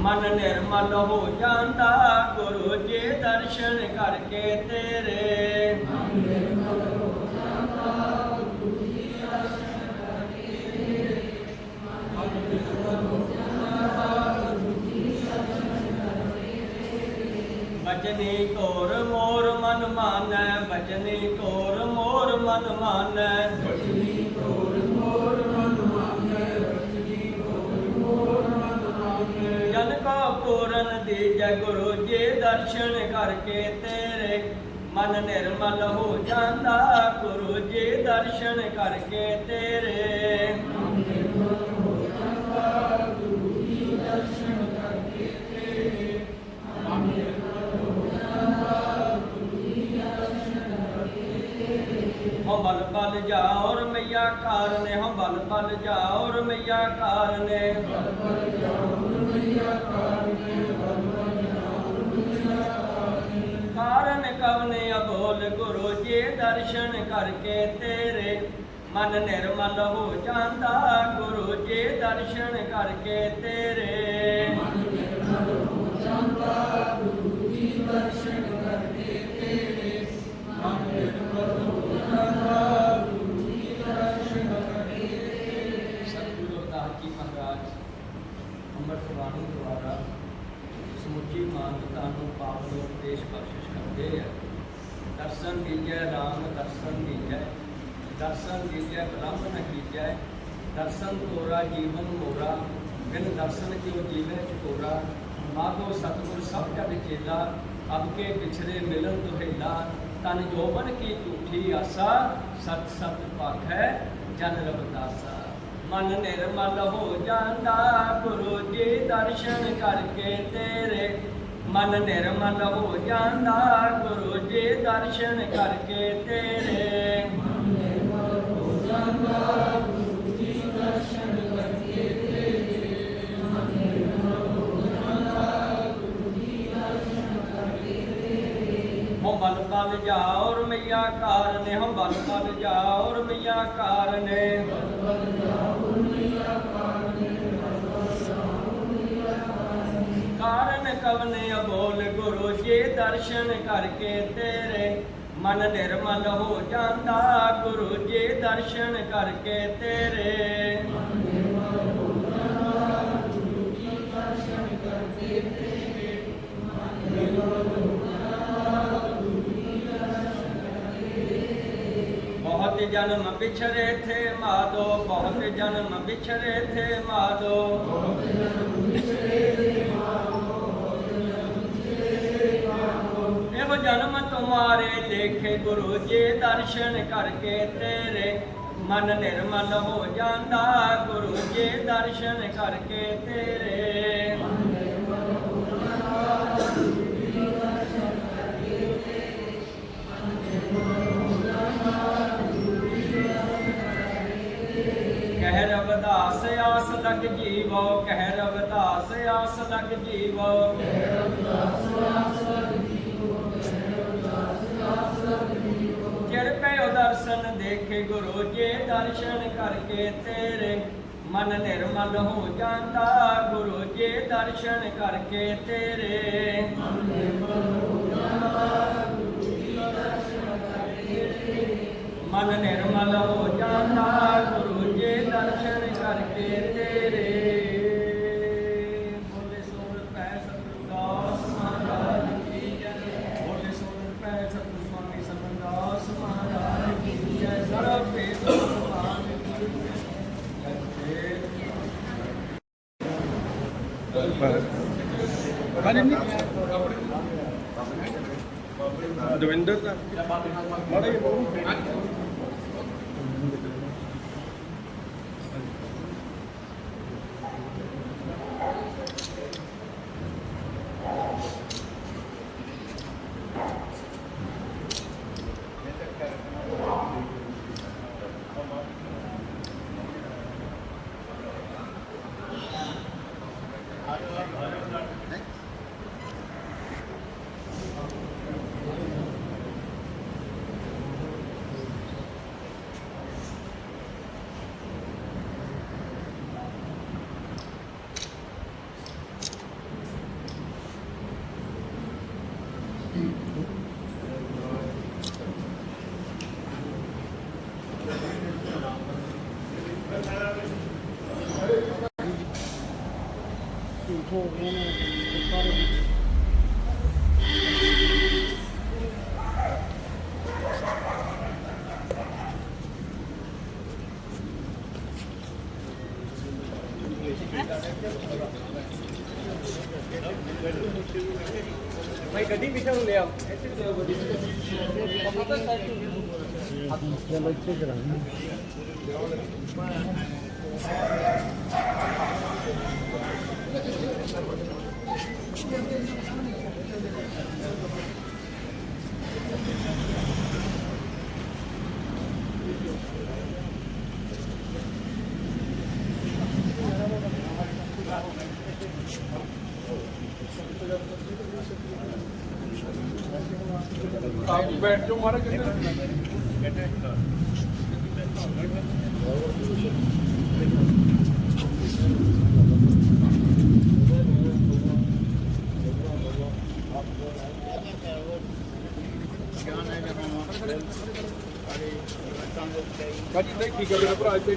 ਮਨ ਨਿਰਮਲ ਹੋ ਜਾਂਦਾ ਗੁਰੂ ਜੀ ਦਰਸ਼ਨ ਕਰਕੇ ਤੇਰੇ। ਬਚਨੀ ਕੋਰ ਮੋਰ ਮਨ ਮਾਨੈ ਬਚਨੀ ਕੋਰ ਮੋਰ ਮਨ ਮਾਨੈ। ਜਨ ਕੋ ਪੂਰਨ ਦੀਜੈ ਗੁਰੂ ਜੀ, ਦਰਸ਼ਨ ਕਰਕੇ ਤੇਰੇ। ਮਨ ਨਿਰਮਲ ਹੋ ਜਾਂਦਾ ਗੁਰੂ ਜੀ, ਦਰਸ਼ਨ ਕਰਕੇ ਤੇਰੇ। ਹਮ ਬਲ ਬਲ ਜਾਉਰ ਮਈਆ ਕਾਰਨੇ ਹਮ ਬਲ ਬਲ ਜਾਉਰ ਮਈਆ ਕਾਰਨੇ ਕਾਰਨ ਕਵਨੇ ਅਬੋਲ ਗੁਰੂ ਜੀ ਦਰਸ਼ਨ ਕਰਕੇ ਤੇਰੇ। ਮਨ ਨਿਰਮਲ ਹੋ ਜਾਂਦਾ ਗੁਰੂ ਜੀ ਦਰਸ਼ਨ ਕਰਕੇ ਤੇਰੇ। ਸਤਿਗੁਰੂ ਅੰਮ੍ਰਿਤ ਬਾਣੀ ਦੁਆਰਾ ਸਮੁੱਚੀ ਮਾਨਵਤਾ ਨੂੰ ਪਾਵਨ ਉਪਦੇਸ਼ ਬਖਸ਼ਿਸ਼ ਕਰਦੇ ਆ। ਦਰਸ਼ਨ ਦੀਜੈ, ਰਾਮ ਦਰਸ਼ਨ ਦੀਜੈ। ਦਰਸ਼ਨ ਦੀਜੈ, ਬ੍ਰਹਮ ਨ ਕੀਜੈ। ਦਰਸ਼ਨ ਤੋਰਾ, ਜੀਵਨ ਮੋਰਾ। ਬਿਨ ਦਰਸ਼ਨ ਕਿਉ ਜੀਵੇ ਚਕੋਰਾ? ਮਾਗੋ ਸਤਿਗੁਰ ਸਭ ਕਾ ਵਿਚੇਲਾ ਅਬ ਕੇ ਵਿਛੜੇ ਮਿਲਨ ਦੁਹੇਲਾ। ਤਨ ਜੋਬਨ ਕੀ ਝੂਠੀ ਆਸਾ, ਸਤ ਸਤ ਪਾਖੈ, ਜਨ ਰਬਦਾਸਾ ਮਨ ਨਿਰਮਲ ਹੋ ਜਾਂਦਾ, ਗੁਰੂ ਜੀ ਦਰਸ਼ਨ ਕਰਕੇ ਤੇਰੇ। ਮਨ ਨਿਰਮਲ ਹੋ ਜਾਂਦਾ, ਗੁਰੂ ਜੀ ਦਰਸ਼ਨ ਕਰਕੇ ਤੇਰੇ। ਹਮ ਬਲ ਬਲ ਜਾਉਰ ਮਈਆ ਕਾਰਨੇ ਹਮ ਬਲ ਬਲ ਜਾਉਰ ਮਈਆ ਕਾਰਨੇ। ਕਵਨੇ ਅਬੋਲ ਗੁਰੂ ਜੀ ਦਰਸ਼ਨ ਕਰਕੇ ਤੇਰੇ। ਮਨ ਨਿਰਮਲ ਹੋ ਜਾਂਦਾ ਗੁਰੂ ਜੀ ਦਰਸ਼ਨ ਕਰਕੇ ਤੇਰੇ। ਬਹੁਤ ਜਨਮ ਵਿਛਰੇ ਥੇ ਮਾਦੋ ਬਹੁਤ ਜਨਮ ਵਿਛਰੇ ਥੇ ਮਾਦੋ। ਇਹੋ ਜਨਮ ਜਨਮ ਤੁਮਾਰੇ ਦੇਖੇ ਗੁਰੂ ਜੀ ਦਰਸ਼ਨ ਕਰਕੇ ਤੇਰੇ। ਮਨ ਨਿਰਮਲ ਹੋ ਜਾਂਦਾ ਗੁਰੂ ਜੀ ਦਰਸ਼ਨ ਕਰਕੇ ਤੇਰੇ। ਕਹਿ ਰਵਦਾਸ ਆਸ ਲਗ ਜੀਵੋ, ਕਹਿ ਰਵਦਾਸ ਆਸ ਲਗ ਜੀਵੋ। ਚਿਰ ਦਰਸ਼ਨ ਦੇਖੇ ਗੁਰੂ ਜੀ ਦਰਸ਼ਨ ਕਰਕੇ ਤੇਰੇ। ਮਨ ਨਿਰਮਲ ਹੋ ਜਾਂਦਾ ਗੁਰੂ ਜੀ ਦਰਸ਼ਨ ਕਰਕੇ ਤੇਰੇ। ਮਨ ਨਿਰਮਲ ਹੋ ਜਾਂਦਾ ਗੁਰੂ ਜੀ ਦਰਸ਼ਨ ਕਰਕੇ ਤੇਰੇ। ਬੋਲੇ ਸੋਰ ਪੈ ਸਤਿਗੁਰਦਾਸ ਮਹਾਰਾਜ ਕੀ ਜੈ ਬੋਲੇ ਸੋਰ ਪੈ ਸਤਿਗੁਰ ਸਵਾਮੀ ਸਮਰਦਾਸ ਮਹਾਰਾਜ ਕੀ ਜੈ ਸਰਬ ਵੇਦ ਭਗਵਾਨ ਕੀ ਜੈ ਦਵਿੰਦਰ ਦਾ। ਮਾੜਾ ਜਿਹਾ ਹੋ ਗਏ ਨੇ ਸਾਰੇ ਭਾਈ ਗੱਡੀ ਪਿੱਛੇ ਨੂੰ ਲਿਆ ਚਲੋ ਇੱਥੇ ਕਰਾਂਗੇ ਆਪ ਬੈਠ ਜਾਓ ਮਾਰਾ ਕਿੱਥੇ ਕਾਜੀ